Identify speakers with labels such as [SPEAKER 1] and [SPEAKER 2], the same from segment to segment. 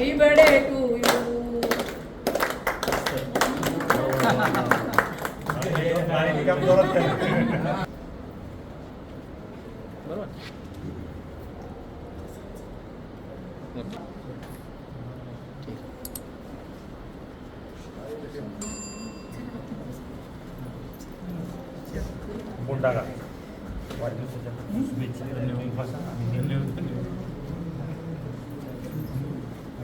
[SPEAKER 1] happy birthday to you. Bundaga. Wajib saja. Sudah cerita dengan bahasa. Ini lebih penting.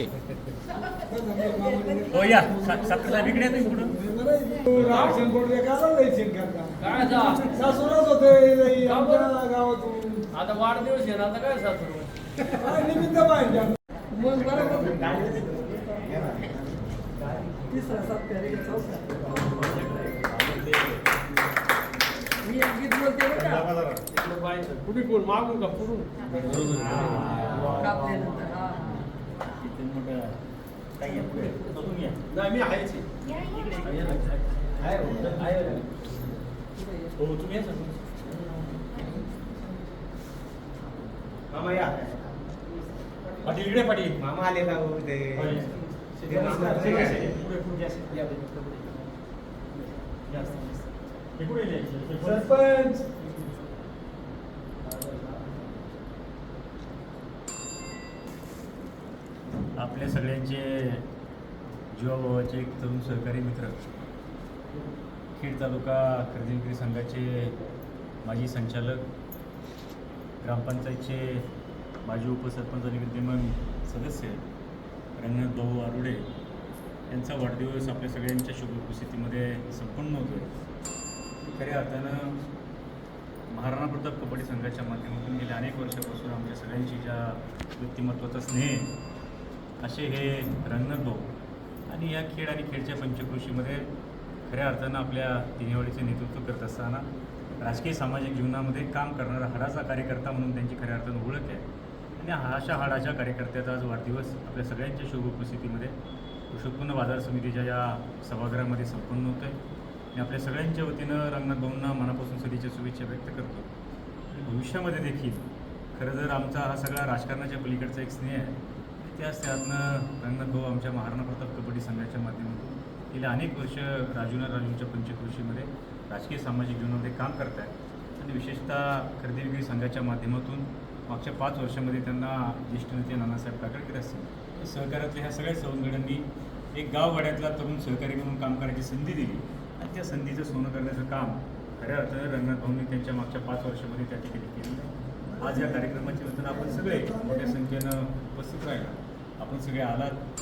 [SPEAKER 1] या. हो या. सा- साखर साहेब इकडे या तुम्ही पुढं
[SPEAKER 2] सासूनच होते आमच्या गावातून.
[SPEAKER 3] आता वाढदिवस आहे ना आता काय सासू?
[SPEAKER 2] काय निमित्त पाहिजे? मग तिसरा मी एक गीत बोलते बरं का?
[SPEAKER 3] कुठे कोण मागून का
[SPEAKER 2] कापल्यानंतर. हा
[SPEAKER 1] किती मोठं काय आहे? पुढे. बघून या.
[SPEAKER 3] नाही मी आहेच
[SPEAKER 1] हो तुम्ही या सर
[SPEAKER 4] मामा या.
[SPEAKER 1] पाटील इकडे पाटील.
[SPEAKER 4] मामा आले का हो ते.
[SPEAKER 1] हे पुढे यायचं.
[SPEAKER 2] सरपंच.
[SPEAKER 1] आपल्या सगळ्यांचे जीवाभावाचे एक तरुण सहकारी मित्र. खेड तालुका खरेदी विक्री संघाचे माजी संचालक ग्रामपंचायतचे माजी उपसरपंच आणि विद्यमान सदस्य रंगनाथ भाऊ आरुडे यांचा वाढदिवस आपल्या सगळ्यांच्या शुभ उपस्थितीमध्ये संपन्न होतो आहे खऱ्या अर्थानं महाराणा प्रताप कबड्डी संघाच्या माध्यमातून गेल्या अनेक वर्षापासून आमच्या सगळ्यांची ज्या व्यक्तिमत्वाचा स्नेह असे हे रंगनाथ आणि या खेळ आणि खेळच्या पंचकृषीमध्ये खऱ्या अर्थानं आपल्या तिन्हीवाडीचे नेतृत्व करत असताना राजकीय सामाजिक जीवनामध्ये काम करणारा हाडाचा कार्यकर्ता म्हणून त्यांची खऱ्या अर्थानं ओळख आहे. आणि हा अशा हाडाच्या कार्यकर्त्याचा आज वाढदिवस आपल्या सगळ्यांच्या शुभ उपस्थितीमध्ये कृषी बाजार समितीच्या या सभागृहामध्ये संपन्न होत आहे आणि आपल्या सगळ्यांच्या वतीनं रंगनाथ भाऊंना मनापासून सदीच्या शुभेच्छा व्यक्त करतो. भविष्यामध्ये देखील खरं जर आमचा हा सगळा राजकारणाच्या पलीकडचा एक स्नेह आहे. त्याच त्यातनं रंगत भाऊ आमच्या महाराणा प्रताप कबड्डी संघाच्या माध्यमातून गेले अनेक वर्ष राजूना राजूंच्या पंचकृषीमध्ये राजकीय सामाजिक जीवनामध्ये काम करत आहेत आणि विशेषतः खरेदी विक्री संघाच्या माध्यमातून मागच्या पाच वर्षामध्ये त्यांना ज्येष्ठ नेते नानासाहेब काकडकर असतील. या सहकार्यातल्या ह्या सगळ्या सवंगड्यांनी एक गाववाड्यातला तरुण सहकारी म्हणून काम करायची संधी दिली. आणि त्या संधीचं सोनं करण्याचं काम खऱ्या अर्थानं रंगनाथ भाऊंनी त्यांच्या मागच्या पाच वर्षामध्ये त्या ठिकाणी केलेलं आहे. आज या कार्यक्रमाच्या वतीनं आपण सगळे मोठ्या संख्येनं उपस्थित राहिला. आपण सगळे आलात.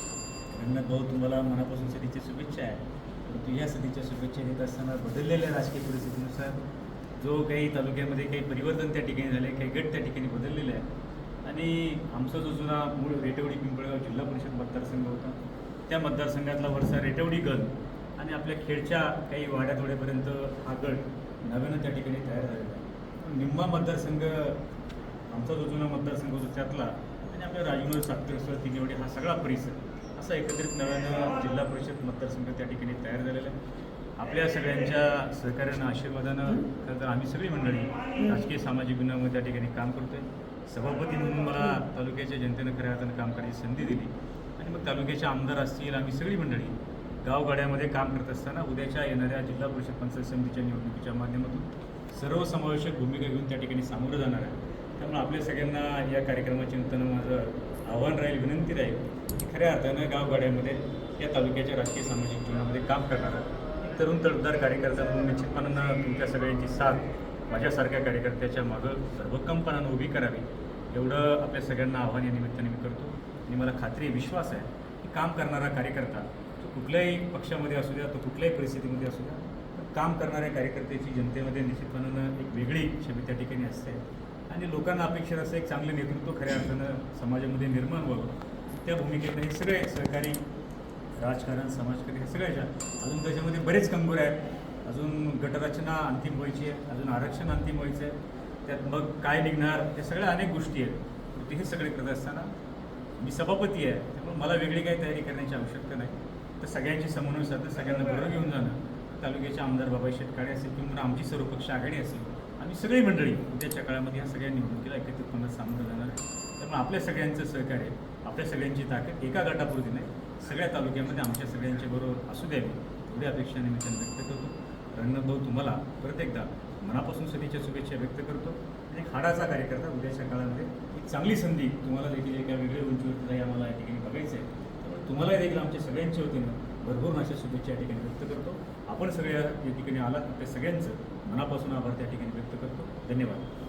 [SPEAKER 1] रंगनाथ भाऊ तुम्हाला मनापासून सदीच्या शुभेच्छा आहे. परंतु ह्या सदीच्या शुभेच्छा देत असताना बदललेल्या राजकीय परिस्थितीनुसार जो काही तालुक्यामध्ये काही परिवर्तन त्या ठिकाणी झाले काही गट त्या ठिकाणी बदललेले आहे आणि आमचा जो जुना मूळ रेटवडी पिंपळगाव जिल्हा परिषद मतदारसंघ होता त्या मतदारसंघातला वरचा रेटवडी गण आणि आपल्या खेळच्या काही वाड्यातोड्यापर्यंत हा गट नव्यानं त्या ठिकाणी तयार झालेला आहे. निम्मा मतदारसंघ आमचा जो जुना मतदारसंघ होता त्यातला आणि आपल्या राजूनगर सातरसर तिनेवडी हा सगळा परिसर असा एकत्रित नव्यानं जिल्हा परिषद मतदारसंघ त्या ठिकाणी तयार झालेला आहे. आपल्या सगळ्यांच्या सहकार्यानं आशीर्वादानं खरं तर आम्ही सगळी मंडळी राजकीय सामाजिक गुन्ह्यामध्ये त्या ठिकाणी काम करतोय. सभापती म्हणून मला तालुक्याच्या जनतेनं खऱ्या अर्थानं काम करायची संधी दिली. आणि मग तालुक्याचे आमदार असतील आम्ही सगळी मंडळी गावगाड्यामध्ये काम करत असताना उद्याच्या येणाऱ्या जिल्हा परिषद पंचायत समितीच्या निवडणुकीच्या माध्यमातून सर्वसमावेशक भूमिका घेऊन त्या ठिकाणी सामोरं जाणार आहे. त्यामुळे आपल्या सगळ्यांना या कार्यक्रमाच्या निमित्तानं माझं आव्हान राहील विनंती राहील की खऱ्या अर्थानं गावगाड्यामध्ये या तालुक्याच्या राजकीय सामाजिक जीवनामध्ये काम करणारा एक तरुण तडफदार कार्यकर्ता म्हणून निश्चितपणानं तुमच्या सगळ्यांची साथ माझ्यासारख्या कार्यकर्त्याच्या मागं भरभक्कमपणानं उभी करावी एवढं आपल्या सगळ्यांना आव्हान या निमित्ताने मी करतो. आणि मला खात्री विश्वास आहे की काम करणारा कार्यकर्ता तो कुठल्याही पक्षामध्ये असू द्या तो कुठल्याही परिस्थितीमध्ये असू द्या काम करणाऱ्या कार्यकर्त्याची जनतेमध्ये निश्चितपणानं एक वेगळी छबी त्या ठिकाणी असते. आणि लोकांना अपेक्षित असं एक चांगलं नेतृत्व खऱ्या अर्थानं समाजामध्ये निर्माण व्हावं त्या भूमिकेतनं हे सगळे सहकारी राजकारण समाजकारण हे सगळ्याच्या अजून त्याच्यामध्ये बरेच कंगोर आहेत. अजून गटरचना अंतिम व्हायची आहे अजून आरक्षण अंतिम व्हायचं आहे. त्यात मग काय निघणार या सगळ्या अनेक गोष्टी आहेत. हे सगळे करत असताना मी सभापती आहे त्यामुळे मला वेगळी काही तयारी करण्याची आवश्यकता नाही. तर सगळ्यांची समन्वय साधून सगळ्यांना बरोबर घेऊन जाणं. तालुक्याचे आमदार बाबा शेटकाळे असेल किंवा आमची सर्व पक्ष आघाडी असेल आम्ही सगळी मंडळी उद्याच्या काळामध्ये ह्या सगळ्या निवडणुकीला एकत्रितपणे सामोरं जाणार आहे त्यामुळे आपल्या सगळ्यांचं सहकार्य आपल्या सगळ्यांची ताकद एका गटापुरती नाही सगळ्या तालुक्यामध्ये आमच्या सगळ्यांच्या बरोबर असू द्यावी एवढी अपेक्षा निमित्ताने व्यक्त करतो. रंगनाथ तुम्हाला परत एकदा मनापासून सदीच्या शुभेच्छा व्यक्त करतो. आणि हाडाचा कार्यकर्ता उद्याच्या काळामध्ये एक चांगली संधी तुम्हाला देखील एका वेगळ्या उंचीवरती जाई आम्हाला या ठिकाणी बघायचं आहे त्यामुळे तुम्हाला देखील आमच्या सगळ्यांच्या वतीनं भरभरून अशा शुभेच्छा या ठिकाणी व्यक्त करतो. आपण सगळ्या या ठिकाणी आलात त्या सगळ्यांचं मनापासून आभार त्या ठिकाणी व्यक्त करतो. धन्यवाद.